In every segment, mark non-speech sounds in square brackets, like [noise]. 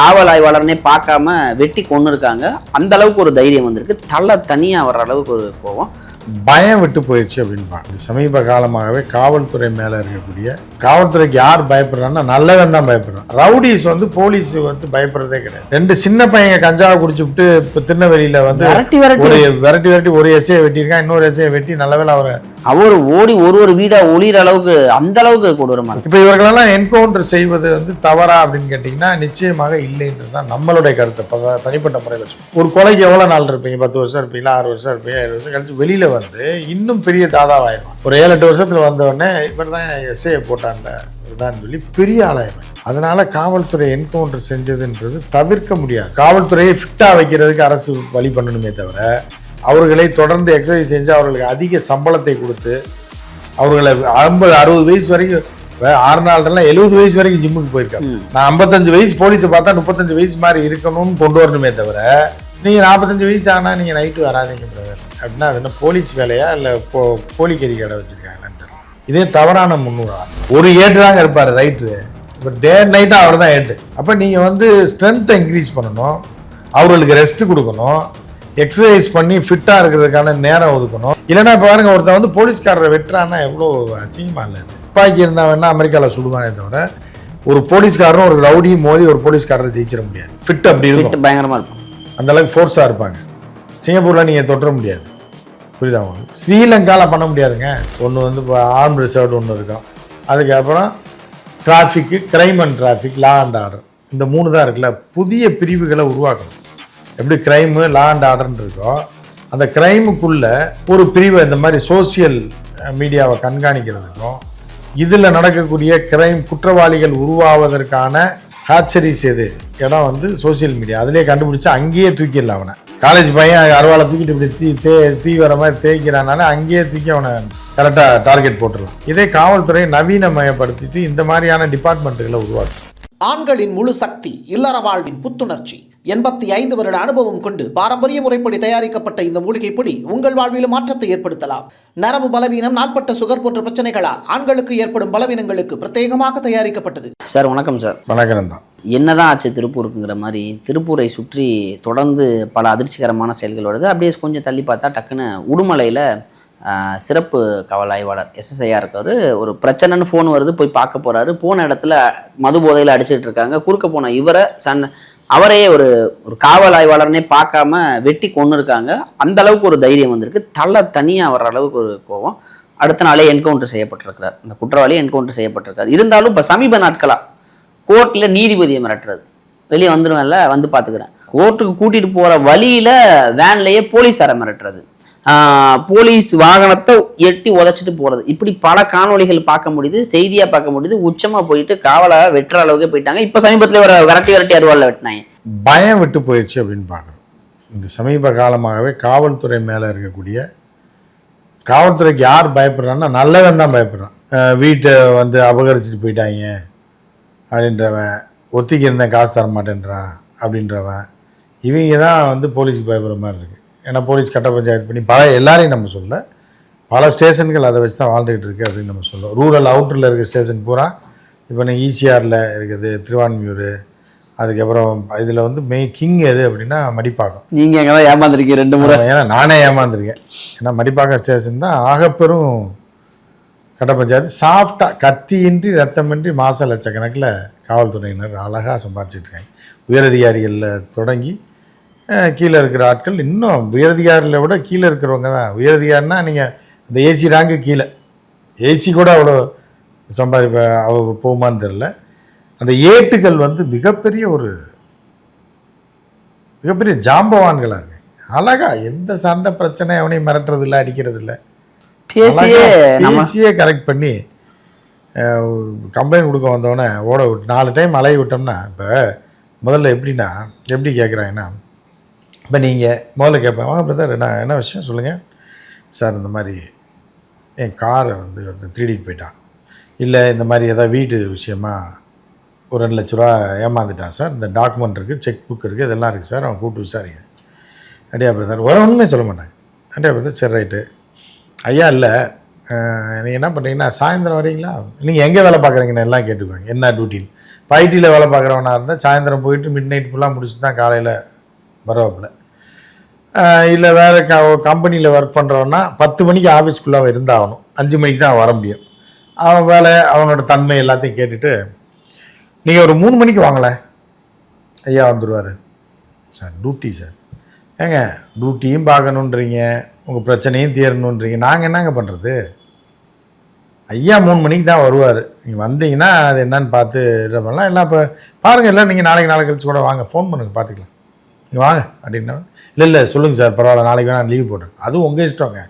காவல் ஆய்வாளர்னே பார்க்காம வெட்டி கொண்டு இருக்காங்க அந்த அளவுக்கு ஒரு தைரியம் வந்திருக்கு. தலை தனியாக வர்ற அளவுக்கு ஒரு கோவம் பயம் விட்டு போயிடுச்சு அப்படின்பாங்க இது சமீப காலமாகவே காவல்துறை மேலே இருக்கக்கூடிய காவல்துறைக்கு யார் பயப்படுறான்னா நல்லவன் தான் பயப்படுறான். ரவுடிஸ் வந்து போலீஸ் வந்து பயப்படுறதே கிடையாது. ரெண்டு சின்ன பையங்க கஞ்சாவை குடிச்சுட்டு இப்போ திருநெல்வேலியில் வந்து விரட்டி விரட்டி. ஒரு விரட்டி விரட்டி ஒரு எஸ்ஐயை வெட்டியிருக்கான் இன்னொரு எஸ்ஐயை வெட்டி நல்லவேளை அவரை அவர் ஓடி ஒரு ஒரு வீடா ஒளிகிற அளவுக்கு அந்த அளவுக்கு கொடூரமா இருக்கு இப்போ இவர்களெல்லாம் என்கவுண்டர் செய்வது வந்து தவறா அப்படின்னு கேட்டிங்கன்னா நிச்சயமாக இல்லைன்றது தான் நம்மளுடைய கருத்தை. தனிப்பட்ட முறையில் ஒரு கொலைக்கு எவ்வளோ நாள் இருப்பீங்க? பத்து வருஷம் இருப்பீங்களா? ஆறு வருஷம் இருப்பீங்க? ஏழு வருஷம் கழிச்சு வெளியில் வந்து இன்னும் பெரிய தாதாவாயிடும் ஒரு ஏழு எட்டு வருஷத்தில் வந்தவொடனே இவர் தான் எஸ்ஏ போட்டான்ல இதுதான் சொல்லி பெரிய ஆளாயிரும் அதனால காவல்துறை என்கவுண்டர் செஞ்சதுன்றது தவிர்க்க முடியாது. காவல்துறையை ஃபிட்டாக வைக்கிறதுக்கு அரசு வழி பண்ணணுமே தவிர அவர்களை தொடர்ந்து எக்ஸசைஸ் செஞ்சு அவர்களுக்கு அதிக சம்பளத்தை கொடுத்து அவர்களை ஐம்பது அறுபது வயசு வரைக்கும் ஆறு நாள்லாம் எழுபது வயசு வரைக்கும் ஜிம்முக்கு போயிருக்காங்க. நான் ஐம்பத்தஞ்சு வயசு போலீஸை பார்த்தா முப்பத்தஞ்சு வயசு மாதிரி இருக்கணும்னு கொண்டு வரணுமே தவிர நீங்கள் நாற்பத்தஞ்சு வயசு ஆனால் நீங்கள் நைட்டு வராதீங்க பிரதர் அப்படின்னா அது என்ன போலீஸ் வேலையா இல்லை போ கோழிக்கறி கடை வச்சுருக்காங்களான்னு தெரியல. இதே தவறான முன்னூறா. ஒரு ஏட்டு தாங்க இருப்பார் ரைட்டு இப்போ டே நைட்டாக அவர் தான் ஏட்டு. அப்போ நீங்கள் வந்து ஸ்ட்ரென்த்தை இன்க்ரீஸ் பண்ணணும். அவர்களுக்கு ரெஸ்ட் கொடுக்கணும். எக்ஸசைஸ் பண்ணி ஃபிட்டாக இருக்கிறதுக்கான நேரம் ஒதுக்கணும். இல்லைன்னா இப்போ பாருங்க ஒருத்தன் வந்து போலீஸ்காரரை வெட்டுறான்னா எவ்வளோ அசிங்கமாக இல்லை துப்பாக்கி இருந்தால் வேணா அமெரிக்காவில் சுடுவானே தவிர ஒரு போலீஸ்காரரும் ஒரு ரவுடியும் மோதி ஒரு போலீஸ்காரரை ஜெயிச்சிட முடியாது. ஃபிட் அப்படி இருக்கும். வெட்டு பயங்கரமா இருக்கும். அந்த அளவுக்கு ஃபோர்ஸாக இருப்பாங்க. சிங்கப்பூரில் நீங்கள் தொற்ற முடியாது. புரியுதா உங்களுக்கு? ஸ்ரீலங்காவில் பண்ண முடியாதுங்க. ஒன்று வந்து இப்போ ஆர்ம் ரிசர்வ் ஒன்று இருக்கும் அதுக்கப்புறம் டிராஃபிக்கு crime and traffic law and order இந்த மூணு தான் இருக்குல்ல. புதிய பிரிவுகளை உருவாக்கணும். எப்படி கிரைமு லா அண்ட் ஆர்டர்னு இருக்கோ அந்த கிரைமுக்குள்ள ஒரு பிரிவை இந்த மாதிரி சோசியல் மீடியாவை கண்காணிக்கிறதுக்கும் இதில் நடக்கக்கூடிய கிரைம் குற்றவாளிகள் உருவாவதற்கான ஹேச்சரிஸ் எது? இடம் வந்து சோஷியல் மீடியா அதிலே கண்டுபிடிச்சி அங்கேயே தூக்கிடலாம் அவனை. காலேஜ் பையன் அருவாளை தூக்கிட்டு இப்படி தீ தே தீ வர மாதிரி தேய்க்கிறானால அங்கேயே தூக்கி அவனை கரெக்டாக டார்கெட் போட்டுடலாம் இதே காவல்துறை நவீனமயப்படுத்திட்டு இந்த மாதிரியான டிபார்ட்மெண்ட்டுகளை உருவாக்கும் ஆண்களின் முழு சக்தி இல்லற வாழ்வின் புத்துணர்ச்சி. எண்பத்தி ஐந்து வருட அனுபவம் கொண்டு பாரம்பரிய முறைப்படி தயாரிக்கப்பட்ட இந்த மூலிகை பொடி உங்கள் வாழ்வில் மாற்றத்தை ஏற்படுத்தலாம். நரம்பு பலவீனம் நாட்பட்ட சுகர் போன்ற பிரச்சனைகளால் ஆண்களுக்கு ஏற்படும் பலவீனங்களுக்கு பிரத்யேகமாக தயாரிக்கப்பட்டது. சார் வணக்கம் சார். வணக்கம் தான். என்னதான் ஆச்சு திருப்பூருக்குங்கிற மாதிரி திருப்பூரை சுற்றி தொடர்ந்து பல அதிர்ச்சிகரமான செயல்கள் வருது. அப்படியே கொஞ்சம் தள்ளி பார்த்தா டக்குன்னு உடுமலையில் சிறப்பு காவல் ஆய்வாளர் எஸ்எஸ்ஐயா இருக்காரு. ஒரு பிரச்சனைன்னு ஃபோன் வருது போய் பார்க்க போறாரு. போன இடத்துல மது போதையில் அடிச்சிட்டு இருக்காங்க. குறுக்க போன இவரை சன் அவரையே ஒரு ஒரு காவல் ஆய்வாளர்னே பார்க்காம வெட்டி கொண்டு இருக்காங்க அந்த அளவுக்கு ஒரு தைரியம் வந்திருக்கு. தலை தனியாக வர்ற அளவுக்கு ஒரு கோவம் அடுத்த நாளே என்கவுண்டர் செய்யப்பட்டிருக்கிறார். அந்த குற்றவாளி என்கவுண்டர் செய்யப்பட்டிருக்காரு. இருந்தாலும் இப்போ சமீப நாட்களாக கோர்ட்டில் நீதிபதியை மிரட்டுறது. வெளியே வந்துடுவேன்ல வந்து பார்த்துக்கிறேன் கோர்ட்டுக்கு கூட்டிகிட்டு போகிற வழியில் வேன்லேயே போலீஸாரை மிரட்டுறது. போலீஸ் வாகனத்தை எட்டி உதச்சிட்டு போகிறது இப்படி பல காணொளிகள் பார்க்க முடியுது செய்தியாக பார்க்க முடியுது. உச்சமாக போயிட்டு காவலை வெட்டுற அளவுக்கு போயிட்டாங்க. இப்போ சமீபத்தில் ஒரு விரட்டி விரட்டி அருவாளில் வெட்டினாங்க. பயம் விட்டு போயிடுச்சு அப்படின்னு பார்க்குறோம் இந்த சமீப காலமாகவே காவல்துறை மேலே இருக்கக்கூடிய காவல்துறைக்கு யார் பயப்படுறான்னா நல்லவன் தான் பயப்படுறான். வீட்டை வந்து அபகரிச்சுட்டு போயிட்டாங்க அப்படின்றவன் ஒத்திக்கு இருந்தேன் காசு தர மாட்டேன்றான் அப்படின்றவன். இவங்க தான் வந்து போலீஸுக்கு பயப்படுற மாதிரி இருக்குது ஏன்னா போலீஸ் கட்ட பஞ்சாயத்து பண்ணி பல எல்லாரையும் நம்ம சொல்ல பல ஸ்டேஷன்கள் அதை வச்சு தான் வாழ்ந்துக்கிட்டு இருக்கு அப்படின்னு நம்ம சொல்லுவோம் ரூரல் அவுட்டரில் இருக்க ஸ்டேஷன் பூரா இப்போ நீங்கள் ஈசிஆரில் இருக்குது திருவான்மியூர். அதுக்கப்புறம் இதில் வந்து மெய் கிங் எது அப்படின்னா மடிப்பாக்கம். நீங்கள் அங்கே தான் ஏமாந்துருக்கீங்க ரெண்டு முறை. ஏன்னா நானே ஏமாந்துருக்கேன். ஏன்னா மடிப்பாக்கம் ஸ்டேஷன் தான் ஆகப்பெரும் கட்ட பஞ்சாயத்து. சாஃப்டாக கத்தியின்றி ரத்தமின்றி மாச லட்சக்கணக்கில் காவல்துறையினர் அழகாக சம்பாதிச்சிட்டு இருக்காங்க. உயரதிகாரிகளில் தொடங்கி கீழே இருக்கிற ஆட்கள் இன்னும் உயரதிகாரிகளை விட கீழே இருக்கிறவங்க தான். உயரதிகாரினா நீங்கள் அந்த ஏசி ரேங்கு கீழே. ஏசி கூட அவ்வளோ சம்பாதிப்ப அவ போகுமான்னு தெரில அந்த ஏட்டுகள் வந்து மிகப்பெரிய ஒரு மிகப்பெரிய ஜாம்பவான்களாக இருக்கு. அழகா எந்த சண்டை பிரச்சனை அவனையும் மிரட்டுறது இல்லை அடிக்கிறது இல்லை. பேசியே கரெக்ட் பண்ணி கம்ப்ளைண்ட் கொடுக்க வந்தவொடனே ஓட விட்டு நாலு டைம் அலைய விட்டோம்னா இப்போ முதல்ல எப்படின்னா எப்படி கேட்குறாங்கன்னா இப்போ நீங்கள் முதல்ல கேட்பேன். வாங்க பிரதர் என்ன என்ன விஷயம்? சொல்லுங்கள் சார் இந்த மாதிரி என் காரை வந்து ஒருத்தர் திருடிட்டு போயிட்டான். இல்லை இந்த மாதிரி ஏதாவது வீட்டு விஷயமா ஒரு ரெண்டு லட்ச ரூபா ஏமாந்துட்டான் சார். இந்த டாக்குமெண்ட் இருக்குது செக் புக் இருக்குது இதெல்லாம் இருக்குது சார். அவன் கூப்பிட்டு விசாரிங்க. அப்படியா பிரதர் ஒரு ஒன்றுமே சொல்ல மாட்டாங்க. அப்படியா பிரதர் சரி ரைட்டு ஐயா இல்லை. நீங்கள் என்ன பண்ணுறீங்கன்னா சாயந்தரம் வரீங்களா? நீங்கள் எங்கே வேலை பார்க்குறீங்கன்னு எல்லாம் கேட்டுக்குவாங்க. என்ன டியூட்டின்னு இப்போ ஐடியில் வேலை பார்க்குறவனா இருந்தால் சாயந்தரம் போயிட்டு மிட் நைட் ஃபுல்லாக முடிச்சுட்டு தான் காலையில் வரவாப்புல. இல்லை வேறு க கம்பெனியில் ஒர்க் பண்ணுறோன்னா பத்து மணிக்கு ஆஃபீஸ்க்குள்ளே இருந்தாகணும். அஞ்சு மணிக்கு தான் வர முடியும். அவன் வேலை அவனோட தன்மை எல்லாத்தையும் கேட்டுட்டு நீங்கள் ஒரு மூணு மணிக்கு வாங்களேன் ஐயா வந்துடுவார் சார் டியூட்டி சார். ஏங்க டியூட்டியும் பார்க்கணுன்றீங்க உங்கள் பிரச்சனையும் தீரணுன்றீங்க. நாங்கள் என்னங்க பண்ணுறது ஐயா மூணு மணிக்கு தான் வருவார். நீங்கள் வந்தீங்கன்னா அது என்னன்னு பார்த்து இது பண்ணலாம். எல்லாம் இப்போ பாருங்கள் இல்லை நீங்கள் நாளைக்கு நாளை கழிச்சு கூட வாங்க. ஃபோன் பண்ணுங்க பார்த்துக்கலாம் நீங்கள் வாங்க அப்படின்னா. இல்லை இல்லை சொல்லுங்கள் சார் பரவாயில்ல நாளைக்கு வேணால் லீவ் போட்டேன் அதுவும் உங்கள் இஷ்டங்க.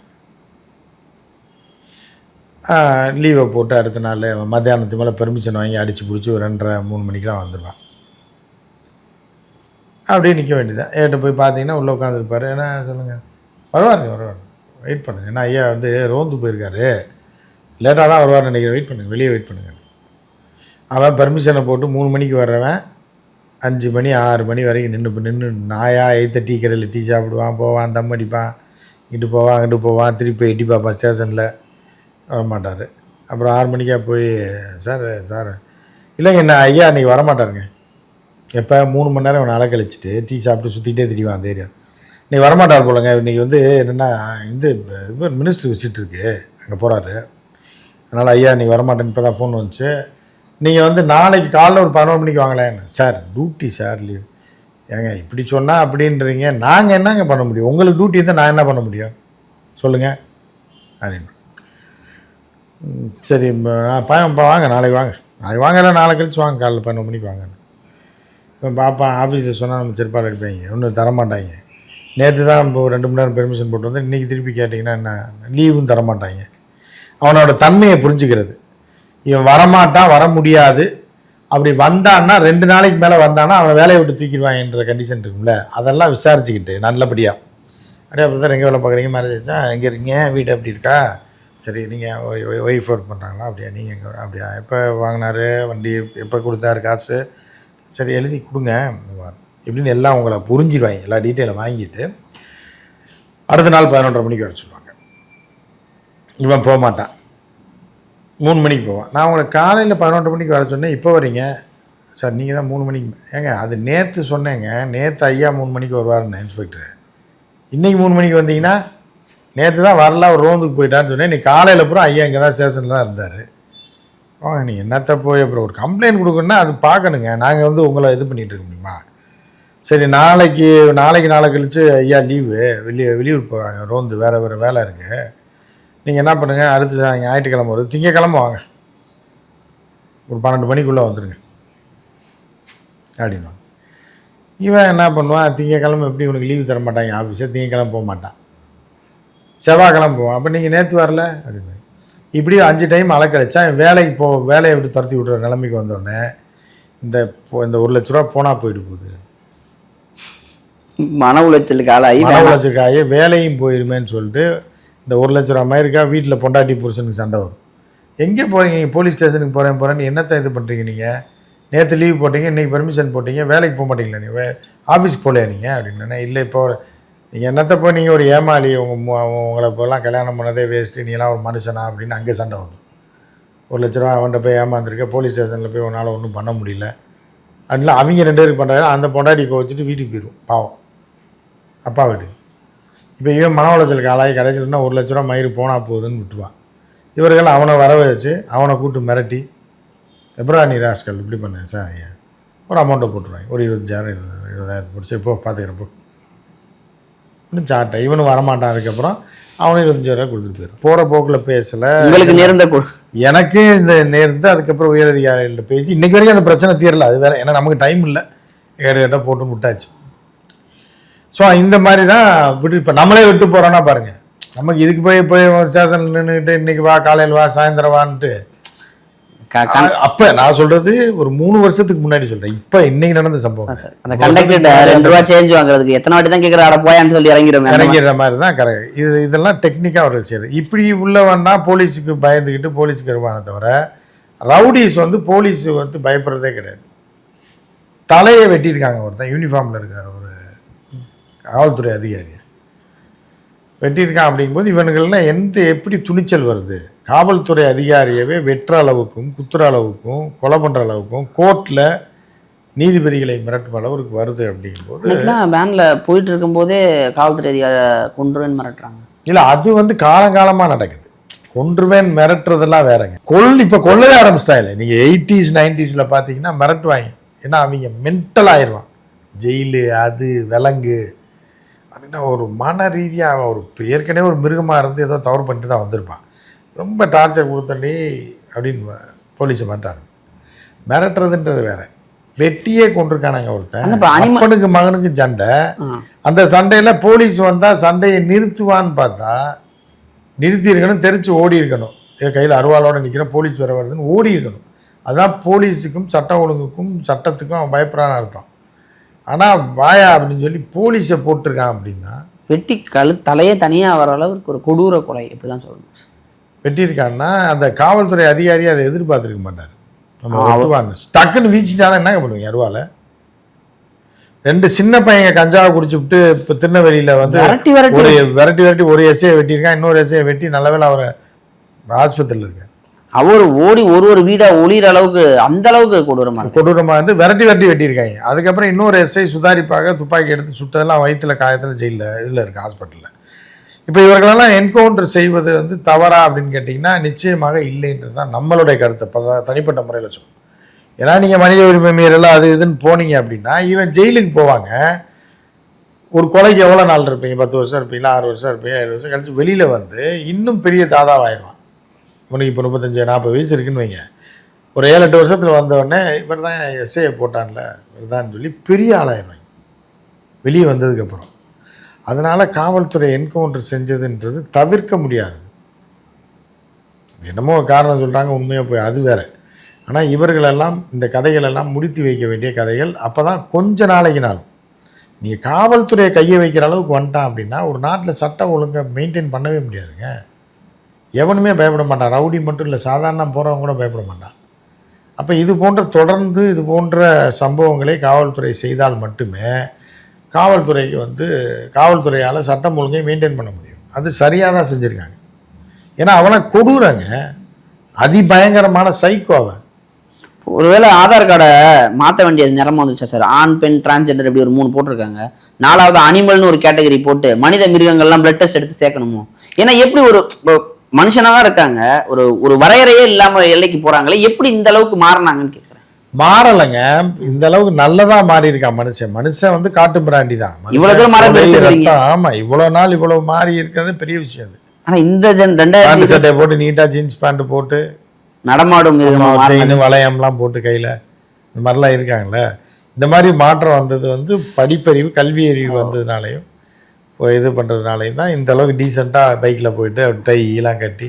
லீவை போட்டு அடுத்த நாள் மத்தியானத்து மேலே பெர்மிஷன் வாங்கி அடித்து பிடிச்சி ஒரு ரெண்டரை மூணு மணிக்கெலாம் வந்துடுவான் அப்படியே நிற்க வேண்டியதான் ஏட்ட போய் பார்த்தீங்கன்னா உள்ளே உட்காந்துருப்பாரு என்ன சொல்லுங்கள் வருவாருங்க வருவார். வெயிட் பண்ணுங்கள் ஏன்னா ஐயா வந்து ரோந்து போயிருக்காரு. லேட்டாக தான் வருவார்னு நினைக்கிறேன். வெயிட் பண்ணுங்கள் வெளியே வெயிட் பண்ணுங்க. அவன் பர்மிஷனை போட்டு மூணு மணிக்கு வர்றவன் அஞ்சு மணி ஆறு மணி வரைக்கும் நின்று நின்று நாயா எய்த்த டீ கடையில் டீ சாப்பிடுவான் போவான் தம் அடிப்பான். இங்கிட்டு போவான் அங்கிட்டு போவான் திருப்பி எட்டி பார்ப்பான் ஸ்டேஷனில். வரமாட்டார். அப்புறம் ஆறு மணிக்கா போய் சார் சார். இல்லைங்க என்ன ஐயா அன்றைக்கி வரமாட்டாருங்க. எப்போ? மூணு மணி நேரம் இவனை அலக்கழிச்சிட்டு டீ சாப்பிட்டு சுற்றிட்டே திரிவான் அந்த ஏரியா இன்றைக்கி வரமாட்டார் போலங்க. இன்றைக்கி வந்து என்னென்னா இந்த இது மினிஸ்டர் விசிட் இருக்குது அங்கே போகிறாரு அதனால் ஐயா நீ வரமாட்டேன்னு இப்போ தான் ஃபோன் வந்துச்சு. நீங்கள் வந்து நாளைக்கு காலைல ஒரு பதினோரு மணிக்கு வாங்கலேன்னு சார் டியூட்டி சார் லீவ் ஏங்க இப்படி சொன்னால் அப்படின்றீங்க. நாங்கள் என்னங்க பண்ண முடியும்? உங்களுக்கு டியூட்டி இருந்தால் நான் என்ன பண்ண முடியும்? சொல்லுங்கள் அப்படின்னு. ம், சரி ம, வாங்க நாளைக்கு வாங்க. நாளைக்கு வாங்க இல்லை நாளை கழிச்சு வாங்க காலைல பதினொரு மணிக்கு வாங்க. இப்போ பாப்பா ஆஃபீஸில் சொன்னால் நம்ம செருப்பால் அடிப்பாங்க. ஒன்றும் தரமாட்டாங்க. நேற்று தான் இப்போ ரெண்டு மணி நேரம் பெர்மிஷன் போட்டு வந்து இன்றைக்கி திருப்பி கேட்டிங்கன்னா என்ன? லீவும் தரமாட்டாங்க. அவனோட தன்மையை புரிஞ்சுக்கிறது. இவன் வரமாட்டான் வர முடியாது அப்படி வந்தான்னா ரெண்டு நாளைக்கு மேலே வந்தான்னா அவனை வேலையை விட்டு தூக்கிடுவாங்கன்ற கண்டிஷன் இருக்கும்ல. அதெல்லாம் விசாரிச்சுக்கிட்டு நல்லபடியாக அப்படியே அப்படி தான் எங்கே வேலை பார்க்குறீங்க? மேரேஜ் ஆச்சா எங்கே இருக்கீங்க? வீடு எப்படி இருக்கா? சரி நீங்கள் ஒய்ஃப் ஒர்க் பண்ணுறாங்களா அப்படியா நீங்கள் எங்கே அப்படியா எப்போ வாங்கினாரு? வண்டி எப்போ கொடுத்தாரு? காசு? சரி எழுதி கொடுங்க. இப்படின்னு எல்லாம் உங்களை புரிஞ்சுக்குவாங்க. எல்லா டீட்டெயிலும் வாங்கிட்டு அடுத்த நாள் பதினொன்றரை மணிக்கு வர சொல்லுவாங்க. இவன் போக மாட்டான் மூணு மணிக்கு போவேன் நான் உங்களை காலையில் பதினொன்று மணிக்கு வர சொன்னேன். இப்போ வரீங்க? சார் நீங்கள் தான் மூணு மணிக்கு ஏங்க அது நேற்று சொன்னேங்க. நேற்று ஐயா மூணு மணிக்கு வருவாருன்னு இன்ஸ்பெக்டர் இன்றைக்கி மூணு மணிக்கு வந்தீங்கன்னா நேற்று தான் வரல அவர் ரோந்துக்கு போயிட்டான்னு சொன்னேன். இன்னைக்கு காலையில் அப்புறம் ஐயா இங்கே தான் ஸ்டேஷனில் தான் இருந்தார். வாங்க நீங்கள் என்னத்த போய் அப்புறம் ஒரு கம்ப்ளைண்ட் கொடுக்கணுன்னா அது பார்க்கணுங்க. நாங்கள் வந்து உங்களை இது பண்ணிகிட்டு இருக்க முடியுமா? சரி நாளைக்கு நாளைக்கு நாளை கழித்து ஐயா லீவு வெளியே வெளியூர் போகிறாங்க ரோந்து வேறு வேறு வேலை இருக்குது நீங்கள் என்ன பண்ணுங்கள் அடுத்த ஞாயிற்றுக்கிழமை வருது. திங்கக்கிழமை வாங்க. ஒரு பன்னெண்டு மணிக்குள்ளே வந்துடுங்க அப்படின்னா. இவன் என்ன பண்ணுவான் திங்கக்கிழமை எப்படி உனக்கு லீவு தர மாட்டாங்க ஆஃபீஸே திங்கக்கிழமை போக மாட்டான். செவ்வாய்க்கிழமை போவான். அப்போ நீங்கள் நேற்று வரல? அப்படின்னு. இப்படி அஞ்சு டைம் அலக்கழிச்சா வேலைக்கு போ வேலையை விட்டு துரத்தி விட்ற நிலைமைக்கு வந்தோடனே இந்த இந்த ஒரு லட்ச ரூபா போனால் போயிட்டு போகுது. மன உளைச்சலுக்கு ஆளாகி மன உளைச்சலுக்காக வேலையும் போயிருமேன்னு சொல்லிட்டு இந்த ஒரு லட்ச ரூபா இருக்கா வீட்டில் பொண்டாட்டி புருஷனுக்கு சண்டை வரும். எங்கே போகிறீங்க போலீஸ் ஸ்டேஷனுக்கு போகிறேன் போகிறேன்னு என்னத்தை இது பண்ணுறீங்க நீங்கள் நேற்று லீவ் போட்டீங்க இன்றைக்கி பெர்மிஷன் போட்டீங்க வேலைக்கு போக மாட்டீங்களா நீங்கள் ஆஃபீஸ்க்கு போகலையா நீங்கள் அப்படின்னா. இல்லை இப்போ நீங்கள் என்னத்தை போய் நீங்கள் ஒரு ஏமாளி உங்கள் உங்களை இப்போலாம் கல்யாணம் பண்ணதே வேஸ்ட்டு நீலாம் ஒரு மனுஷனா அப்படின்னு அங்கே சண்டை வரும். ஒரு லட்ச ரூபா அவன்கிட்ட போய் ஏமாந்துருக்க போலீஸ் ஸ்டேஷனில் போய் உன்னால் ஒன்றும் பண்ண முடியல. அப்படின்னா அவங்க ரெண்டு பேருக்கு பண்ணுறாங்க அந்த பொண்டாட்டி கோச்சிட்டு வீட்டுக்கு போயிடும் பாவம். அப்பா வீட்டுக்கு இப்போ இவன் மன உளைச்சலுக்கு ஆளாகி கடைசியில்னா ஒரு லட்ச ரூபா மயிறு போனால் போகுதுன்னு விட்டுருவான். இவர்கள் அவனை வர வச்சு அவனை கூப்பிட்டு மிரட்டி எப்படா நீ ராஸ்கல்? இப்படி பண்ணேன் சார் ஐயா. ஒரு அமௌண்ட்டை போட்டுருவாங்க. ஒரு இருபத்தஞ்சாயிரம் இருபது இருபதாயிரத்து போட்டு சரி போ பார்த்துக்கிறேன் போ. இன்னும் சாட்டை. இவனும் வரமாட்டான். அதுக்கப்புறம் அவனும் இருபத்தஞ்சாயிரம் கொடுத்துட்டு போயிடும் போகிற போக்கில் பேசலை. உங்களுக்கு நேர்ந்த எனக்கு இந்த நேர்ந்து அதுக்கப்புறம் உயரதிகாரிகள்ட்ட பேசி இன்னைக்கு வரைக்கும் அந்த பிரச்சனை தீரல. அது வேற ஏன்னா நமக்கு டைம் இல்லை. ஏறிட்ட போட்டு விட்டாச்சு ஸோ இந்த மாதிரி தான் விட்டு இப்போ நம்மளே விட்டு போகிறோன்னா பாருங்க. நமக்கு இதுக்கு போய் போய் ஸ்டேஷனில் நின்றுக்கிட்டு இன்னைக்கு வா காலையில் வா சாயந்தரம் வான்ட்டு. அப்போ நான் சொல்றது ஒரு மூணு வருஷத்துக்கு முன்னாடி சொல்றேன். இப்போ இன்னைக்கு நடந்த சம்பவம். சார். அந்த கண்டக்டர் ரெண்டு ரூபா சேஞ்ச் வாங்குறதுக்கு எத்தனை வாட்டி தான் கேட்குற அட போயான்னு சொல்லி இறங்கிடுமே இறங்கிற மாதிரி. தான் கரெக்ட் இது இதெல்லாம் டெக்னிக்காக அவர்கள் செய்யுது இப்படி உள்ளவன்னா போலீஸுக்கு பயந்துக்கிட்டு போலீஸுக்கு வருவானே தவிர ரவுடிஸ் வந்து போலீஸ் வந்து பயப்படுறதே கிடையாது. தலையை வெட்டியிருக்காங்க ஒருத்தன் யூனிஃபார்மில் இருக்க ஒரு காவல்துறை அதிகாரி. வெட்டியிருக்கான் அப்படிங்கும்போது இவனுங்கள்லாம் எந்த எப்படி துணிச்சல் வருது? காவல்துறை அதிகாரியவே வெட்டுற அளவுக்கும் குத்துற அளவுக்கும் கொலை பண்ணுற அளவுக்கும் கோர்ட்டில் நீதிபதிகளை மிரட்டும் அளவுக்கு வருது அப்படிங்கும்போது வேன்ல போயிட்டு இருக்கும்போதே காவல்துறை அதிகார கொண்டுருன்னு மிரட்டுறாங்க. இல்லை அது வந்து காலங்காலமாக நடக்குது. கொன்றுவேன் மிரட்டுறதெல்லாம் வேறங்க. கொல் இப்போ கொள்ளவே ஆரம்பிச்சிட்டாங்க நீங்கள் எயிட்டிஸ் நைன்டிஸில் பார்த்தீங்கன்னா மிரட்டுவாங்க. ஏன்னா அவங்க மென்டல் ஆயிடுவான். ஜெயிலு அது விலங்கு ஒரு மன ரீதியாக ஒரு இப்ப ஏற்கனவே ஒரு மிருகமாக இருந்து ஏதோ தவறு பண்ணிட்டு தான் வந்திருப்பான். ரொம்ப டார்ச்சர் கொடுத்தோன்னே அப்படின்னு போலீஸை மாட்டாரு. மிரட்டுறதுன்றது வேற. வெட்டியே கொண்டிருக்கானாங்க ஒருத்தன். அப்பனுக்கு மகனுக்கு சண்டை. அந்த சண்டையில் போலீஸ் வந்தால் சண்டையை நிறுத்துவான்னு பார்த்தா நிறுத்தி இருக்கணும் தெரிச்சு ஓடி இருக்கணும் என் கையில் அருவாளோட நிற்கிற போலீஸ் வர வருதுன்னு ஓடி இருக்கணும் அதான் போலீஸுக்கும் சட்ட ஒழுங்குக்கும் சட்டத்துக்கும் அவன் பயப்படுறான்னு அர்த்தம். ஆனால் வாயா அப்படின்னு சொல்லி போலீஸை போட்டிருக்கான் அப்படின்னா வெட்டி கழு தலையே தனியா வர அளவுக்கு ஒரு கொடூர கொலை இப்படிதான் சொல்லணும். வெட்டியிருக்கான்னா அந்த காவல்துறை அதிகாரி அதை எதிர்பார்த்துருக்க மாட்டார். நம்ம வெட்டுவான்னு. டக்குன்னு வீச்சிட்டாலும் என்னங்க பண்ணுவீங்க அருவாலை ரெண்டு சின்ன பையங்க கஞ்சாவை குடிச்சுவிட்டு இப்போ திருநெல்வேலியில் வந்து விரட்டி விரட்டி. ஒரு விரட்டி விரட்டி ஒரு எஸ்ஐயை வெட்டியிருக்கான். இன்னொரு எஸ்ஐயை வெட்டி நல்ல வேளை அவரை ஆஸ்பத்திரியில் இருக்கார். அவர் ஓடி ஒரு ஒரு வீடா ஒளிகிற அளவுக்கு அந்த அளவுக்கு கொடூரமா கொடூரமா கொடூரமாக வந்து விரட்டி விரட்டி வெட்டியிருக்காங்க. அதுக்கப்புறம் இன்னொரு எஸ்ஐ சுதாரிப்பாக துப்பாக்கி எடுத்து சுட்டதெல்லாம் வயிற்றுல காயத்தில் ஜெயிலில் இதில் இருக்குது ஹாஸ்பிட்டலில் இப்போ இவர்களெல்லாம் என்கவுண்டர் செய்வது வந்து தவறா அப்படின்னு கேட்டிங்கன்னா நிச்சயமாக இல்லைன்றது தான் நம்மளுடைய கருத்தை. தனிப்பட்ட முறையில் சொல்லுவோம் ஏன்னா நீங்கள் மனித உரிமை மீறலாம் அது இதுன்னு போனீங்க அப்படின்னா இவன் ஜெயிலுக்கு போவாங்க. ஒரு கொலைக்கு எவ்வளோ நாள் இருப்பீங்க? பத்து வருஷம் இருப்பீங்களா? ஆறு வருஷம் இருப்பீங்க ஏழு வருஷம் கழிச்சு வெளியில் வந்து இன்னும் பெரிய தாதாவாயிடுவான் உனக்கு இப்போ முப்பத்தஞ்சு நாற்பது வயசு இருக்குன்னு வைங்க. ஒரு ஏழு எட்டு வருஷத்தில் வந்தவுடனே இவர் தான் எஸ்ஏ போட்டான்ல இவர் தான் சொல்லி பெரிய ஆளாயிடுவாங்க வெளியே வந்ததுக்கப்புறம் அதனால் காவல்துறை என்கவுண்டர் செஞ்சதுன்றது தவிர்க்க முடியாது. என்னமோ காரணம் சொல்கிறாங்க உண்மையாக போய் அது வேற. ஆனால் இவர்களெல்லாம் இந்த கதைகளெல்லாம் முடித்து வைக்க வேண்டிய கதைகள் அப்போ தான் கொஞ்ச நாளைக்கு நீங்கள் காவல்துறையை கையை வைக்கிற அளவுக்கு வந்துட்டான் அப்படின்னா ஒரு நாட்டில் சட்டம் ஒழுங்கை மெயின்டைன் பண்ணவே முடியாதுங்க. எவனுமே பயப்பட மாட்டான். ரவுடி மட்டும் இல்லை சாதாரண போகிறவங்க கூட பயப்பட மாட்டான். அப்போ இது போன்ற தொடர்ந்து இது போன்ற சம்பவங்களை காவல்துறை செய்தால் மட்டுமே காவல்துறைக்கு வந்து காவல்துறையால் சட்டம் ஒழுங்கை மெயின்டைன் பண்ண முடியும். அது சரியாக தான் செஞ்சுருக்காங்க. ஏன்னா அவனை கொடூரங்க. அதிபயங்கரமான சைக்கோ அவன். ஒருவேளை ஆதார் கார்டை மாற்ற வேண்டியது நிலம வந்துச்சா சார்? ஆண் பெண் டிரான்ஸ்ஜெண்டர் இப்படி ஒரு மூணு போட்டிருக்காங்க. நாலாவது அனிமல்னு ஒரு கேட்டகரி போட்டு மனித மிருகங்கள்லாம் பிளட் டெஸ்ட் எடுத்து சேர்க்கணுமோ? ஏன்னா எப்படி ஒரு மனுஷனாக இருக்காங்க. ஒரு ஒரு வரையறையே இல்லாம எல்லைக்கு போறாங்களே. எப்படி இந்த அளவுக்கு மாறினாங்கன்னு கேட்குறேன் மாறலைங்க. இந்த அளவுக்கு நல்லதா மாறி இருக்கான் மனுஷன். மனுஷன் வந்து காட்டு பிராண்டி தான் இவ்வளவு தூரம் மாற பேசுறீங்க. ஆமா இவ்வளவு நாள் இவ்வளவு மாறி இருக்கிறது பெரிய விஷயம் அது. ஆனா இந்த ஜென் பேண்ட் ரெண்டாயிரத்தி சட்டை போட்டு நீட்டா ஜீன்ஸ் பேண்ட் போட்டு நடமாடும். செயின் வளையம்லாம் போட்டு கையில. இந்த மாதிரிலாம் இருக்காங்கல்ல. இந்த மாதிரி மாற்றம் வந்தது வந்து படிப்பறிவு கல்வி அறிவு வந்ததுனாலையும். இது பண்ணுறதுனாலையும் தான் இந்த அளவுக்கு டீசெண்டாக பைக்கில் போயிட்டு டை எல்லாம் கட்டி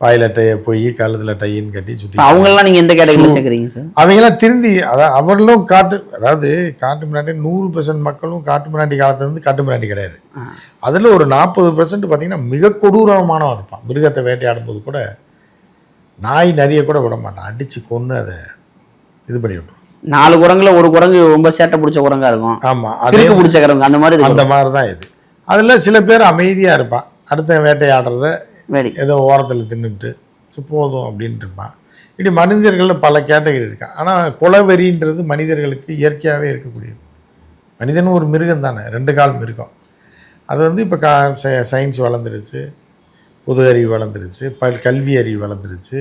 வாயில டைய போய் கழுத்தில் டைன்னு கட்டி சுற்றி அவங்கெல்லாம் நீங்க எந்த கேட்டகரியில சேர்க்குறீங்க சார் அவங்கெல்லாம் திருந்தி அதாவது அவர்களும் காட்டு அதாவது காட்டு மிராண்டி நூறு பெர்சன்ட் மக்களும் காட்டு மிராண்டி காலத்துலேருந்து காட்டு மிராண்டி கிடையாது. அதில் ஒரு நாற்பது பெர்சன்ட் பார்த்தீங்கன்னா மிக கொடூரமானவன் இருப்பான். மிருகத்தை வேட்டையாடும் போது கூட நாய் நரியை கூட விட மாட்டான். அடித்து கொன்று அதை இது பண்ணி விட்டுரும் நாலு குரங்குல ஒரு குரங்கு ரொம்ப சேட்டை பிடிச்ச குரங்கா இருக்கும். ஆமாம் அதே கிறுக்கு பிடிச்ச குரங்கு அந்த மாதிரி அந்த மாதிரி தான் இது. அதில் சில பேர் அமைதியாக இருப்பான். அடுத்த வேட்டையாடுறத வேடி. ஏதோ ஓரத்தில் தின்னுட்டு போதும் அப்படின்ட்டு இருப்பான். இப்படி மனிதர்களில் பல கேட்டகரி இருக்கான் ஆனால் குலவெறின்றது மனிதர்களுக்கு இயற்கையாகவே இருக்கக்கூடியது. மனிதனும் ஒரு மிருகம் தானே ரெண்டு கால் மிருகம். அது வந்து இப்போ கா சயின்ஸ் வளர்ந்துருச்சு பொது அறிவு வளர்ந்துருச்சு ப கல்வி அறிவு வளர்ந்துருச்சு.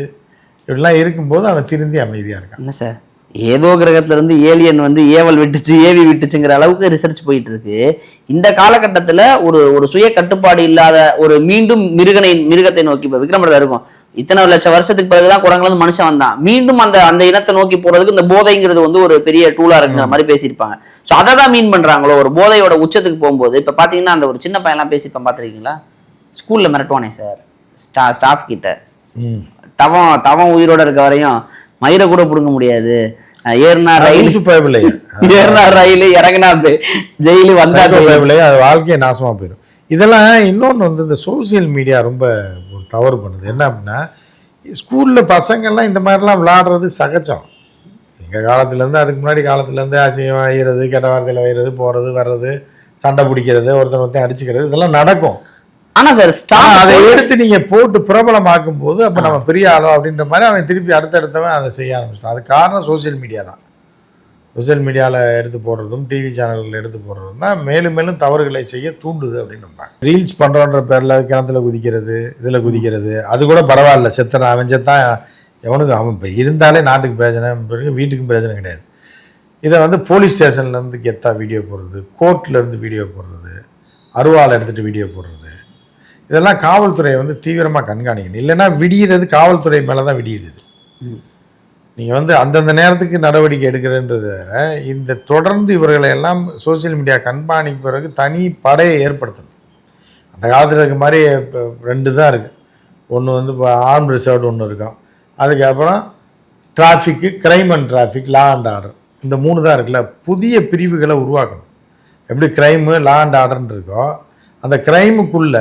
இப்படிலாம் இருக்கும்போது அவன் திருந்தி அமைதியாக இருக்கான். என்ன சார்? ஏதோ கிரகத்துல இருந்து ஏலியன் வந்து ஏவல் விட்டுச்சு ஏவி விட்டுச்சுங்கிற அளவுக்கு ரிசர்ச் போயிட்டு இருக்கு இந்த காலகட்டத்துல ஒரு ஒரு சுய கட்டுப்பாடு இல்லாத ஒரு மீண்டும் மிருகனை மிருகத்தை நோக்கி இப்போ விக்ரமரதா இருக்கும். இத்தனை லட்சம் வருஷத்துக்கு பிறகுதான் குரங்குல இருந்து மனுஷன் வந்தான். மீண்டும் அந்த அந்த இனத்தை நோக்கி போறதுக்கு இந்த போதைங்கிறது வந்து ஒரு பெரிய டூலா இருக்குங்கிற மாதிரி பேசியிருப்பாங்க. ஸோ அதை தான் மீன் பண்றாங்களோ? ஒரு போதையோட உச்சத்துக்கு போகும்போது இப்ப பாத்தீங்கன்னா அந்த ஒரு சின்ன பையன்லாம் பேசியிருப்பான் பார்த்திருக்கீங்களா ஸ்கூல்ல மிரட்டுவானே சார் ஸ்டா ஸ்டாஃப் கிட்ட. தவம் தவம் உயிரோட இருக்க வரையும் மயிரை கூட பிடுங்க முடியாது. ஏறுனா ரயில். பயவில்லை [laughs] ஏறுனா ரயில் இறங்குனா ஜெயிலு வந்தா. பயவில்லை அது வாழ்க்கையை நாசமாக போயிடும் இதெல்லாம் இன்னொன்று வந்து இந்த சோஷியல் மீடியா ரொம்ப ஒரு தவறு பண்ணுது. என்ன அப்படின்னா ஸ்கூலில் பசங்கள்லாம் இந்த மாதிரிலாம் விளாடுறது சகஜம். எங்கள் காலத்துலேருந்து அதுக்கு முன்னாடி காலத்துலேருந்து அசிங்கம் வைகிறது கெட்ட வார்த்தையில் வைகிறது போகிறது வர்றது சண்டை பிடிக்கிறது ஒருத்தர் ஒருத்தன் அடிச்சுக்கிறது இதெல்லாம் நடக்கும். ஆனா சார் ஸ்டார் அதை எடுத்து நீங்க போட்டு பிரபலமாக்கும் போது அப்ப நம்ம பெரிய ஆளோ அப்படின்ற மாதிரி அவன் திருப்பி அடுத்தடுத்தவன் அதை செய்ய ஆரம்பிச்சிட்டான். அது காரணம் சோஷியல் மீடியா தான். சோஷியல் மீடியாவில் எடுத்து போடுறதும் டிவி சேனல்கள் எடுத்து போடுறதும் தான் மேலும் மேலும் தவறுகளை செய்ய தூண்டுது அப்படின்னு ரீல்ஸ் பண்ணுறோன்ற பேரில் கிணத்துல குதிக்கிறது இதில் குதிக்கிறது அது கூட பரவாயில்ல. செத்தன அவன் செத்தான். எவனுக்கு அவன் இப்போ இருந்தாலே நாட்டுக்கு பிறகு வீட்டுக்கும் பிரயோஜனம் கிடையாது. இதை வந்து போலீஸ் ஸ்டேஷன்லேருந்து கெத்தா வீடியோ போடுறது கோர்ட்லேருந்து வீடியோ போடுறது அருவாள் எடுத்துகிட்டு வீடியோ போடுறது இதெல்லாம் காவல்துறையை வந்து தீவிரமாக கண்காணிக்கணும். இல்லைன்னா விடியறது காவல்துறை மேலே தான் விடியுது. நீங்கள் வந்து அந்தந்த நேரத்துக்கு நடவடிக்கை எடுக்கிறன்றது வேற. இந்த தொடர்ந்து இவர்களை எல்லாம் சோஷியல் மீடியா கண்காணிக்கு பிறகு தனி படையை ஏற்படுத்தணும். அந்த காலத்தில் இருக்க மாதிரி இப்போ ரெண்டு தான் இருக்குது ஒன்று வந்து இப்போ ஆர்ம் ரிசர்வ் ஒன்று இருக்கும் அதுக்கப்புறம் டிராஃபிக்கு crime and traffic law and order இந்த மூணு தான் இருக்குல்ல. புதிய பிரிவுகளை உருவாக்கணும். எப்படி கிரைமு லா அண்ட் ஆர்டர்னு இருக்கோ அந்த கிரைமுக்குள்ள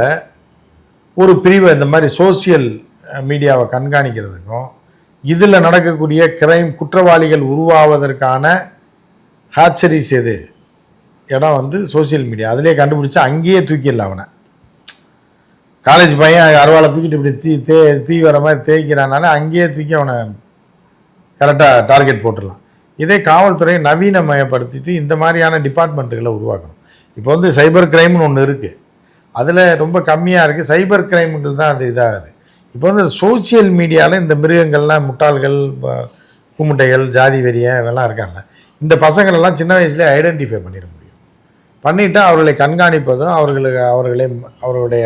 ஒரு பிரிவை இந்த மாதிரி சோசியல் மீடியாவை கண்காணிக்கிறதுக்கும் இதில் நடக்கக்கூடிய கிரைம் குற்றவாளிகள் உருவாவதற்கான ஹேச்சரிஸ் எது? இடம் வந்து சோஷியல் மீடியா அதிலே கண்டுபிடிச்சா அங்கேயே தூக்கிடலாம் அவனை. காலேஜ் பையன் அருவாளை தூக்கிட்டு இப்படி தீ தே தீ வர மாதிரி தேய்க்கிறானால அங்கேயே தூக்கி அவனை கரெக்டாக டார்கெட் போட்டுடலாம். இதே காவல்துறையை நவீனமயப்படுத்திட்டு இந்த மாதிரியான டிபார்ட்மெண்ட்டுகளை உருவாக்கணும். இப்போ வந்து சைபர் கிரைம்னு ஒன்று இருக்குது அதில் ரொம்ப கம்மியாக இருக்குது சைபர் கிரைம்கள் தான் அது இதாகுது. இப்போ வந்து சோஷியல் மீடியாவில் இந்த மிருகங்கள்லாம் முட்டாள்கள் ப- கும்முட்டைகள் ஜாதி வெறியன் இவெல்லாம் இருக்காங்க. இந்த பசங்களெல்லாம் சின்ன வயசுலேயே ஐடென்டிஃபை பண்ணிட முடியும். பண்ணிவிட்டு அவர்களை கண்காணிப்பதும் அவர்களுக்கு அவர்களை அவர்களுடைய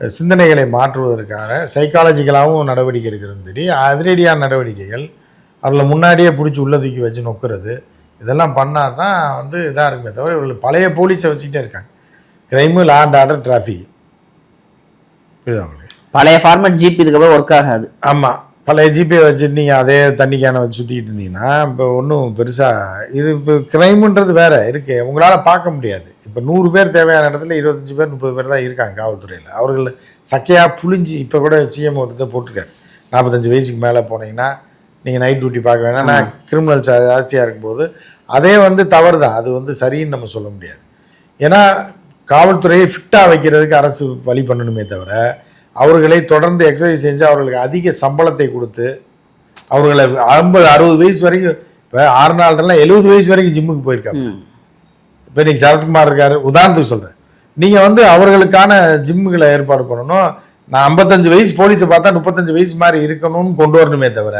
சிந்தனைகளை மாற்றுவதற்காக சைக்காலஜிக்கலாகவும் நடவடிக்கை எடுக்கிறது சரி அதிரடியான நடவடிக்கைகள் அவர்களை முன்னாடியே பிடிச்சி உள்ள தூக்கி வச்சு நொக்கிறது இதெல்லாம் பண்ணால் தான் வந்து இதாக இருக்குமே தவிர இவர்கள் பழைய போலீஸை வச்சுக்கிட்டே இருக்காங்க. கிரைமு லேண்ட் ஆர்டர் டிராஃபிக் புரியுதா உங்களுக்கு பழைய ஃபார்மேட் ஜிபி இதுக்கப்புறம் ஒர்க் ஆகாது. ஆமாம் பழைய ஜிபே வச்சுட்டு நீங்கள் அதே தண்ணி கேனை வச்சு சுற்றிக்கிட்டு இருந்தீங்கன்னா இப்போ ஒன்றும் பெருசாக இது இப்போ கிரைமுன்றது வேறு. இருக்கு. உங்களால் பார்க்க முடியாது. இப்போ நூறு பேர் தேவையான இடத்துல இருபத்தஞ்சி பேர் முப்பது பேர் தான் இருக்காங்க காவல்துறையில். அவர்கள் சக்கையாக புழிஞ்சு இப்போ கூட சிஎம் ஒரு இதை போட்டிருக்காரு நாற்பத்தஞ்சு வயசுக்கு மேலே போனீங்கன்னா நீங்கள் நைட் டியூட்டி பார்க்க வேணாம். நான் கிரிமினல் ஜாஸ்தியாக இருக்கும்போது அதே வந்து தவறு தான் அது வந்து சரின்னு நம்ம சொல்ல முடியாது. ஏன்னா காவல்துறையை ஃபிட்டாக வைக்கிறதுக்கு அரசு வழி பண்ணணுமே தவிர அவர்களை தொடர்ந்து எக்ஸசைஸ் செஞ்சு அவர்களுக்கு அதிக சம்பளத்தை கொடுத்து அவர்களை ஐம்பது அறுபது வயசு வரைக்கும் இப்போ ஆறு நாள்லாம் எழுபது வயசு வரைக்கும் ஜிம்முக்கு போயிருக்காங்க. இப்போ நீங்கள் சரத்குமார் இருக்காரு. உதாரணத்துக்கு சொல்கிறேன் நீங்கள் வந்து அவர்களுக்கான ஜிம்முகளை ஏற்பாடு பண்ணணும். நான் ஐம்பத்தஞ்சு வயசு போலீஸை பார்த்தா முப்பத்தஞ்சு வயசு மாதிரி இருக்கணும்னு கொண்டு வரணுமே தவிர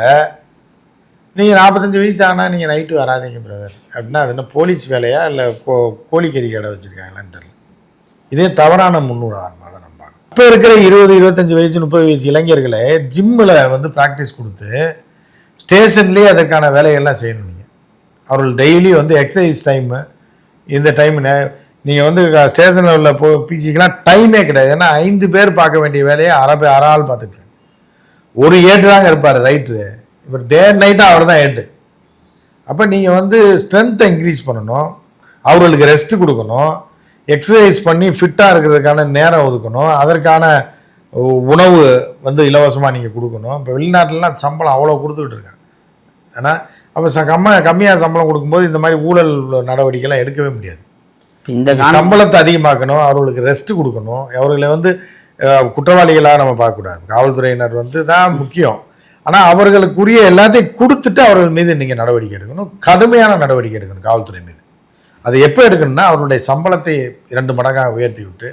நீங்கள் நாற்பத்தஞ்சு வயசு ஆனால் நீங்கள் நைட்டு வராதீங்க பிரதர் அப்படின்னா அது என்ன போலீஸ் வேலையா? இல்லை கோ கோழிக்கறி கடை வச்சுருக்காங்களான்னு தெரியல. இதே தவறான முன்னுதாரணமாக தான் நம்ம இப்போ இருக்கிற இருபது இருபத்தஞ்சி வயசு முப்பது வயசு இளைஞர்களே ஜிம்மில் வந்து ப்ராக்டிஸ் கொடுத்து ஸ்டேஷன்லேயே அதற்கான வேலைகள்லாம் செய்யணும் நீங்கள் அவர்கள் டெய்லி வந்து எக்ஸசைஸ் டைமு இந்த டைம் நீங்கள் வந்து ஸ்டேஷனில் உள்ள போ பிசிக்கெலாம் டைமே கிடையாது. ஏன்னா ஐந்து பேர் பார்க்க வேண்டிய வேலையை அரை பேர் அரை ஆள் பார்த்துட்டு ஒரு ஏட்டு தாங்க இருப்பார் ரைட்ரு இவர் டே நைட்டாக அவர் தான் ஏட்டு. அப்போ நீங்கள் வந்து ஸ்ட்ரென்த்தை இன்க்ரீஸ் பண்ணணும். அவர்களுக்கு ரெஸ்ட் கொடுக்கணும். எக்ஸசைஸ் பண்ணி ஃபிட்டாக இருக்கிறதுக்கான நேரம் ஒதுக்கணும். அதற்கான உணவு வந்து இலவசமாக நீங்கள் கொடுக்கணும். இப்போ வெளிநாட்டிலலாம் சம்பளம் அவ்வளோ கொடுத்துக்கிட்டு இருக்காங்க. ஏன்னா அப்போ ச கம்ம கம்மியாக சம்பளம் கொடுக்கும்போது இந்த மாதிரி ஊழல் நடவடிக்கைலாம் எடுக்கவே முடியாது. இந்த சம்பளத்தை அதிகமாக்கணும் அவர்களுக்கு ரெஸ்ட் கொடுக்கணும். அவர்களை வந்து குற்றவாளிகளாக நம்ம பார்க்கக்கூடாது. காவல்துறையினர் வந்து தான் முக்கியம். ஆனால் அவர்களுக்குரிய எல்லாத்தையும் கொடுத்துட்டு அவர்கள் மீது நீங்கள் நடவடிக்கை எடுக்கணும். கடுமையான நடவடிக்கை எடுக்கணும் காவல்துறை மீது. அது எப்போ எடுக்கணும்னா அவருடைய சம்பளத்தை இரண்டு மடங்காக உயர்த்தி விட்டு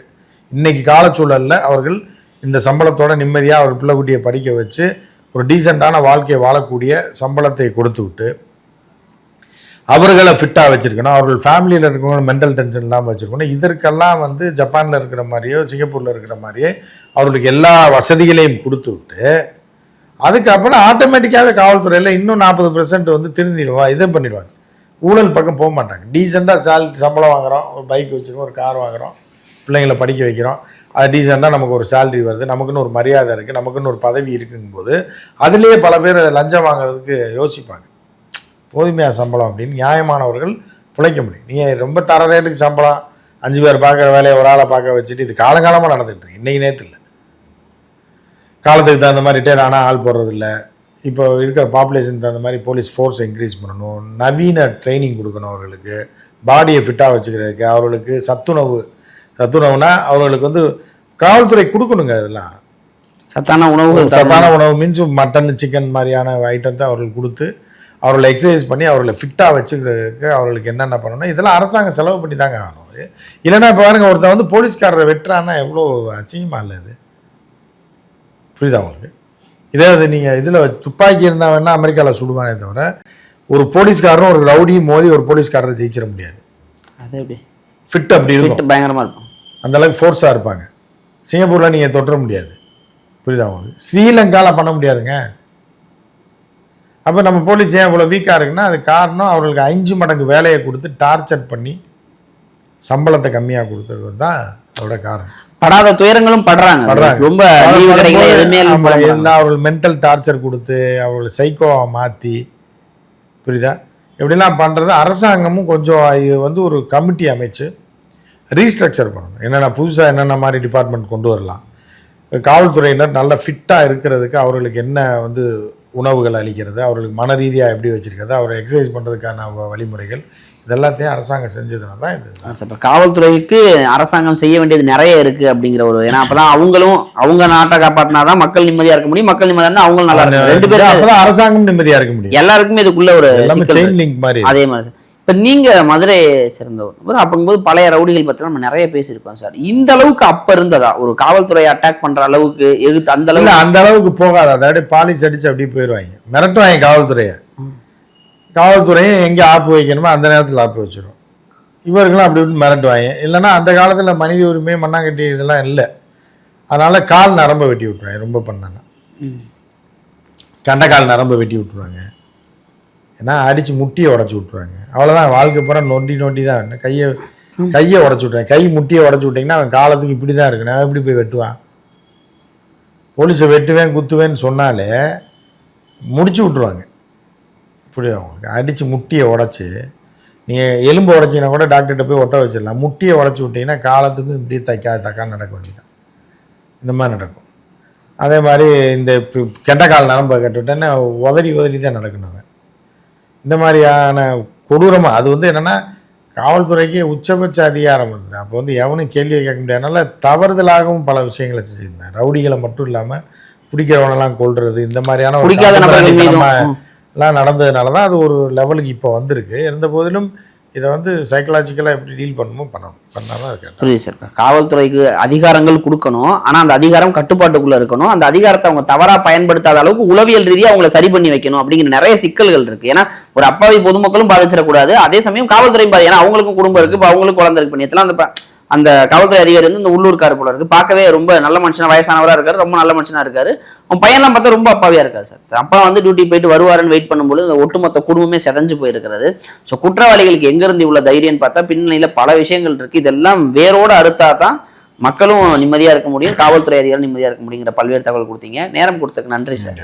இன்றைக்கி காலச்சூழலில் அவர்கள் இந்த சம்பளத்தோட நிம்மதியாக அவர் பிள்ளைக்குட்டியை படிக்க வச்சு ஒரு டீசெண்டான வாழ்க்கையை வாழக்கூடிய சம்பளத்தை கொடுத்து விட்டு அவர்களை ஃபிட்டாக வச்சுருக்கணும். அவர்கள் ஃபேமிலியில் இருக்கவங்க மென்டல் டென்ஷன் இல்லாமல் வச்சுருக்கணும். இதற்கெல்லாம் வந்து ஜப்பானில் இருக்கிற மாதிரியோ சிங்கப்பூரில் இருக்கிற மாதிரியோ அவர்களுக்கு எல்லா வசதிகளையும் கொடுத்து விட்டு அதுக்கப்புறம் ஆட்டோமேட்டிக்காகவே காவல்துறையில் இன்னும் நாற்பது பெர்சன்ட் வந்து திருந்திடுவா இதை பண்ணிடுவாங்க. ஊழல் பக்கம் போக மாட்டாங்க. டீசெண்டாக சேலரி சம்பளம் வாங்குறோம் ஒரு பைக் வச்சுருக்கோம் ஒரு கார் வாங்குறோம் பிள்ளைங்களை படிக்க வைக்கிறோம். அது டீசெண்டாக நமக்கு ஒரு சேல்ரி வருது நமக்குன்னு ஒரு மரியாதை இருக்குது நமக்குன்னு ஒரு பதவி இருக்குங்கும்போது அதுலேயே பல பேர் லஞ்சம் வாங்குறதுக்கு யோசிப்பாங்க. போதுமையாக சம்பளம் அப்படின்னு நியாயமானவர்கள் பிழைக்க முடியும். நீங்கள் ரொம்ப தர ரேட்டுக்கு சம்பளம் அஞ்சு பேர் பார்க்குற வேலையை ஒரு ஆளை பார்க்க வச்சுட்டு இது காலங்காலமாக நடந்துகிட்டு இருக்கு. இன்னைக்கு நேற்று இல்லை காலத்துக்கு தகுந்த மாதிரி ரிட்டையர் ஆனால் ஆள் போடுறதில்ல. இப்போ இருக்கிற பாப்புலேஷன் தகுந்த மாதிரி போலீஸ் ஃபோர்ஸ் இன்க்ரீஸ் பண்ணணும். நவீன ட்ரைனிங் கொடுக்கணும் அவர்களுக்கு. பாடியை ஃபிட்டாக வச்சுக்கிறதுக்கு அவர்களுக்கு சத்துணவு சத்துணவுனா அவர்களுக்கு வந்து காவல்துறை கொடுக்கணுங்க இதெல்லாம். சத்தான உணவு சத்தான உணவு மீன்ஸ் மட்டன் சிக்கன் மாதிரியான ஐட்டத்தை அவர்கள் கொடுத்து அவர்களை எக்ஸசைஸ் பண்ணி அவர்களை ஃபிட்டாக வச்சுக்கிறதுக்கு அவர்களுக்கு என்னென்ன பண்ணணும் இதெல்லாம் அரசாங்கம் செலவு பண்ணி தாங்க ஆகணும். இல்லைன்னா இப்போ பாருங்க ஒருத்தன் வந்து போலீஸ்காரரை வெட்டுறான்னா எவ்வளோ அசிங்கமாக இல்லை அது புரியுதா உங்களுக்கு? இதே அது நீங்கள் இதில் துப்பாக்கி இருந்தால் வேணால் அமெரிக்காவில் சுடுவானே தவிர ஒரு போலீஸ்காரரும் ஒரு ரவுடியும் மோதி ஒரு போலீஸ்காரரை ஜெயிச்சிட முடியாது. அது எப்படி? ஃபிட் அப்படி இருக்கும். ஃபிட் பயங்கரமா இருக்கும். அந்த அளவுக்கு ஃபோர்ஸாக இருப்பாங்க. சிங்கப்பூரில் நீங்கள் தொட்டுற முடியாது. புரியுதா உங்களுக்கு? ஸ்ரீலங்காவில் பண்ண முடியாதுங்க. அப்போ நம்ம போலீஸ் ஏன் இவ்வளோ வீக்காக இருக்குன்னா அது காரணம் அவர்களுக்கு அஞ்சு மடங்கு வேலையை கொடுத்து டார்ச்சர் பண்ணி சம்பளத்தை கம்மியாக கொடுத்துறது தான் அதோட காரணம். படாத துயரங்களும் படுறாங்க. ரொம்ப எதுவுமே அவர்கள் மென்டல் டார்ச்சர் கொடுத்து அவர்களை சைக்கோவை மாற்றி புரியுதா? இப்படிலாம் பண்ணுறது அரசாங்கமும் கொஞ்சம் இது வந்து ஒரு கமிட்டி அமைச்சு ரீஸ்ட்ரக்சர் பண்ணணும். என்னென்ன புதுசாக என்னென்ன மாதிரி டிபார்ட்மெண்ட் கொண்டு வரலாம். காவல்துறையினர் நல்ல ஃபிட்டாக இருக்கிறதுக்கு அவர்களுக்கு என்ன வந்து உணவுகள் அளிக்கிறது அவர்களுக்கு மன ரீதியாக எப்படி வச்சிருக்கிறது அவரை எக்ஸசைஸ் பண்ணுறதுக்கான வழிமுறைகள் இதெல்லாத்தையும் அரசாங்கம் செஞ்சதுனால தான் இது. இப்ப காவல்துறைக்கு அரசாங்கம் செய்ய வேண்டியது நிறைய இருக்கு அப்படிங்கிற ஒரு ஏன்னா அப்பதான் அவங்களும் அவங்க நாட்டை காப்பாத்தினாதான் மக்கள் நிம்மதியா இருக்க முடியும். மக்கள் நிம்மதியா இருந்தா அவங்களும் நல்லா இருக்கும் ரெண்டு பேரும் அரசாங்கம் நிம்மதியாக இருக்க முடியும். எல்லாருக்குமே இதுக்குள்ள ஒரு செயின் லிங்க் மாதிரி அதே மாதிரி இப்ப நீங்க மதுரை சேர்ந்தவர் அப்படிங்கும்போது பழைய ரவுடிகள் பத்தி நம்ம நிறைய பேசியிருக்கோம் சார். இந்த அளவுக்கு அப்ப இருந்ததா? ஒரு காவல்துறை அட்டாக் பண்ற அளவுக்கு எதிர்த்து அந்த அளவுக்கு? அந்த அளவுக்கு போகாது? அதை அப்படியே பாலிஷ் அடிச்சு அப்படியே போயிடுவாங்க மிரட்டுவாங்க காவல்துறையை. காவல்துறையும் எங்கே ஆப்பு வைக்கணுமோ அந்த நேரத்தில் ஆப்பு வச்சிடும் இவர்களும் அப்படி இப்படி மிரட்டுவாங்க. இல்லைன்னா அந்த காலத்தில் மனித உரிமை மண்ணாங்கட்டி இதெல்லாம் இல்லை. அதனால் கால் நரம்பை வெட்டி விட்டுருவாங்க ரொம்ப பண்ணாங்க கண்ட கண்டக்கால் நரம்பை வெட்டி விட்டுருவாங்க. ஏன்னா அடித்து முட்டியை உடச்சி விட்ருவாங்க அவ்வளோதான் வாழ்க்கை பூரா நொண்டி நொண்டி தான். கையை கையை உடச்சி விட்ருவாங்க கை முட்டியை உடச்சி விட்டிங்கன்னா அவன் காலத்துக்கு இப்படி தான் இருக்கு நான் எப்படி போய் வெட்டுவான்? போலீஸை வெட்டுவேன் குத்துவேன்னு சொன்னாலே முடிச்சு விட்ருவாங்க இப்படி அடித்து முட்டியை உடச்சி நீங்கள் எலும்பு உடச்சிங்கன்னா கூட டாக்டர்கிட்ட போய் ஒட்ட வச்சிடலாம். முட்டியை உடச்சி விட்டிங்கன்னா காலத்துக்கும் இப்படி தைக்கா தக்கா நடக்க வேண்டியதான் இந்த மாதிரி நடக்கும். அதே மாதிரி இந்த கெண்டக்கால் நரம்பை கட்டுவிட்டேன்னா உதறி உதறி தான் நடக்கணும் அவன். இந்த மாதிரியான கொடூரமாக அது வந்து என்னென்னா காவல்துறைக்கு உச்சபட்ச அதிகாரம் இருந்தது அப்போ வந்து எவனும் கேள்வி கேட்க முடியாதனால தவறுதலாகவும் பல விஷயங்களை செஞ்சுருந்தேன் ரவுடிகளை மட்டும் இல்லாமல் பிடிக்கிறவனெல்லாம் கொல்றது இந்த மாதிரியான எல்லாம் நடந்ததுனால தான் அது ஒரு லெவலுக்கு இப்போ வந்திருக்கு. இருந்த போதிலும் இதை வந்து சைக்கலாஜிக்கலாக எப்படி டீல் பண்ணணுமோ பண்ணணும். பண்ணால் தான் அது புரியுது சார். காவல்துறைக்கு அதிகாரங்கள் கொடுக்கணும். ஆனால் அந்த அதிகாரம் கட்டுப்பாட்டுக்குள்ளே இருக்கணும். அந்த அதிகாரத்தை அவங்க தவறாக பயன்படுத்தாத அளவுக்கு உளவியல் ரீதியாக அவங்கள சரி பண்ணி வைக்கணும் அப்படிங்கிற நிறைய சிக்கல்கள் இருக்குது ஏன்னா ஒரு அப்பாவி பொதுமக்களும் பாதிச்சிடக்கூடாது. அதே சமயம் காவல்துறையும் பாதி ஏன்னா அவங்களுக்கும் குடும்பம் இருக்கு இப்போ அவங்களுக்கும் குழந்தை இருக்கு. அந்த ப- அந்த காவல்துறை அதிகாரி வந்து இந்த உள்ளூர்கார் போல இருக்கு. பார்க்கவே ரொம்ப நல்ல மனுஷனா வயசானவராக இருக்காரு ரொம்ப நல்ல மனுஷனா இருக்காரு. அவன் பையன்லாம் பார்த்தா ரொம்ப அப்பாவியா இருக்காரு சார். அப்பா வந்து டியூட்டி போயிட்டு வருவாருன்னு வெயிட் பண்ணும்போது இந்த ஒட்டுமொத்த குடும்பமே செதஞ்சு போயிருக்கிறது. ஸோ குற்றவாளிகளுக்கு எங்கிருந்து இவ்வளோ தைரியம்னு பார்த்தா பின்னணியில் பல விஷயங்கள் இருக்கு. இதெல்லாம் வேரோடு அறுத்தா தான் மக்களும் நிம்மதியா இருக்க முடியும் காவல்துறை அதிகாரம் நிம்மதியா இருக்க முடியுங்கிற பல்வேறு தகவல் கொடுத்தீங்க. நேரம் கொடுத்ததுக்கு நன்றி சார்.